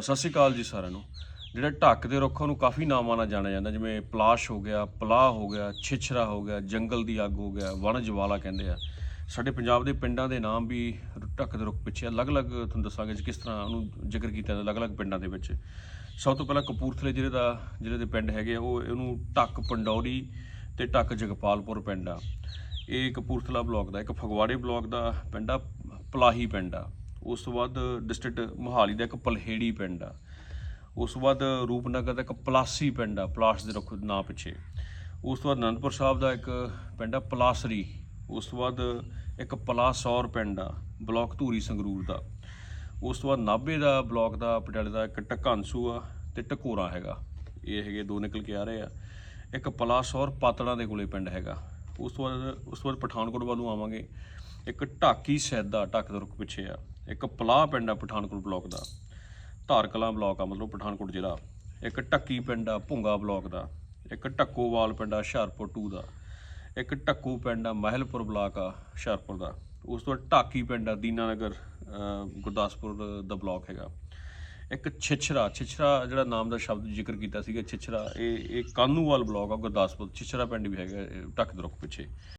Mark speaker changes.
Speaker 1: ਸਤਿ ਸ਼੍ਰੀ ਅਕਾਲ ਜੀ ਸਾਰਿਆਂ ਨੂੰ। ਜਿਹੜੇ ਢੱਕ ਦੇ ਰੁੱਖਾਂ ਨੂੰ ਕਾਫੀ ਨਾਮਾਂ ਨਾਲ ਜਾਣਿਆ ਜਾਂਦਾ। ਜਿਵੇਂ ਪਲਾਸ਼ ਹੋ ਗਿਆ, ਪਲਾਹ ਹੋ ਗਿਆ, ਛਿਛਰਾ ਹੋ ਗਿਆ, ਜੰਗਲ ਦੀ ਅੱਗ ਹੋ ਗਿਆ, ਵਣ ਜਵਾਲਾ ਕਹਿੰਦੇ ਆ। ਸਾਡੇ ਪੰਜਾਬ ਦੇ ਪਿੰਡਾਂ ਦੇ ਨਾਮ ਵੀ ਢੱਕ ਦੇ ਰੁੱਖ ਪਿੱਛੇ ਅਲੱਗ-ਅਲੱਗ ਤੁਹਾਨੂੰ ਦੱਸਾਂਗੇ ਜੀ ਕਿਸ ਤਰ੍ਹਾਂ ਉਹਨੂੰ ਜ਼ਿਕਰ ਕੀਤਾ ਜਾਂਦਾ, ਅਲੱਗ-ਅਲੱਗ ਪਿੰਡਾਂ ਦੇ ਵਿੱਚ। ਸਭ ਤੋਂ ਪਹਿਲਾਂ ਕਪੂਰਥਲੇ ਜ਼ਿਲ੍ਹੇ ਦਾ ਜ਼ਿਲ੍ਹੇ ਦੇ ਪਿੰਡ ਹੈਗੇ ਆ। ਉਹ ਇਹਨੂੰ ਢੱਕ ਪੰਡੌਰੀ ਤੇ ਢੱਕ ਜਗਪਾਲਪੁਰ ਪਿੰਡ ਆ। ਇਹ ਕਪੂਰਥਲਾ ਬਲਾਕ ਦਾ, ਇੱਕ ਫਗਵਾੜੇ ਬਲਾਕ ਦਾ ਪਿੰਡ ਆ, ਪਲਾਹੀ ਪਿੰਡ ਆ। ਉਸ ਤੋਂ ਬਾਅਦ ਡਿਸਟ੍ਰਿਕਟ ਮੋਹਾਲੀ ਦਾ ਇੱਕ ਪਲਹੇੜੀ ਪਿੰਡ ਆ। ਉਸ ਤੋਂ ਬਾਅਦ ਰੂਪਨਗਰ ਦਾ ਇੱਕ ਪਲਾਸੀ ਪਿੰਡ ਆ, ਪਲਾਸ ਦੇ ਰੁੱਖ ਨਾਂ ਪਿੱਛੇ। ਉਸ ਤੋਂ ਬਾਅਦ ਅਨੰਦਪੁਰ ਸਾਹਿਬ ਦਾ ਇੱਕ ਪਿੰਡ ਆ, ਪਲਾਸਰੀ। ਉਸ ਤੋਂ ਬਾਅਦ ਇੱਕ ਪਲਾਸੌਰ ਪਿੰਡ ਆ, ਬਲਾਕ ਧੂਰੀ ਸੰਗਰੂਰ ਦਾ। ਉਸ ਤੋਂ ਬਾਅਦ ਨਾਭੇ ਦਾ ਬਲਾਕ ਦਾ, ਪਟਿਆਲੇ ਦਾ ਇੱਕ ਟਕਾਂਸੂ ਆ ਤੇ ਟਕੋਰਾ ਹੈਗਾ। ਇਹ ਹੈਗੇ ਦੋ ਨਿਕਲ ਕੇ ਆ ਰਹੇ ਆ। ਇੱਕ ਪਲਾਸੌਰ ਪਾਤੜਾਂ ਦੇ ਕੋਲੇ ਪਿੰਡ ਹੈਗਾ। ਉਸ ਤੋਂ ਬਾਅਦ, ਉਸ ਤੋਂ ਬਾਅਦ ਪਠਾਨਕੋਟ ਵੱਲੋਂ ਆਵਾਂਗੇ। ਇੱਕ ਢਾਕੀ ਸੈਦਾ ਢੱਕ ਦੇ ਰੁੱਖ ਪਿੱਛੇ ਆ। ਇੱਕ ਪਲਾਹ ਪਿੰਡ ਆ ਪਠਾਨਕੋਟ ਬਲਾਕ ਦਾ। ਧਾਰ ਕਲਾਂ ਬਲਾਕ ਆ ਮਤਲਬ ਪਠਾਨਕੋਟ ਜ਼ਿਲ੍ਹਾ। ਇੱਕ ਢੱਕੀ ਪਿੰਡ ਆ ਭੁੰਗਾ ਬਲਾਕ ਦਾ। ਇੱਕ ਢੱਕੋਵਾਲ ਪਿੰਡ ਆ ਹੁਸ਼ਿਆਰਪੁਰ 2 ਦਾ। ਇੱਕ ਢੱਕੂ ਪਿੰਡ ਆ ਮਹਿਲਪੁਰ ਬਲਾਕ ਆ ਹੁਸ਼ਿਆਰਪੁਰ ਦਾ। ਉਸ ਤੋਂ ਬਾਅਦ ਢਾਕੀ ਪਿੰਡ ਆ ਦੀਨਾਨਗਰ ਅਹ, ਗੁਰਦਾਸਪੁਰ ਦਾ ਬਲਾਕ ਹੈਗਾ। ਇੱਕ ਛਿਛਰਾ ਛਿਛਰਾ ਜਿਹੜਾ ਨਾਮ ਦਾ ਸ਼ਬਦ ਜ਼ਿਕਰ ਕੀਤਾ ਸੀਗਾ ਛਿਛਰਾ। ਇਹ ਇਹ ਕਾਨੂੰਵਾਲ ਬਲਾਕ ਆ ਗੁਰਦਾਸਪੁਰ। ਛਿਛਰਾ ਪਿੰਡ ਵੀ ਹੈਗਾ ਇਹ ਢੱਕ ਦੇ ਪਿੱਛੇ।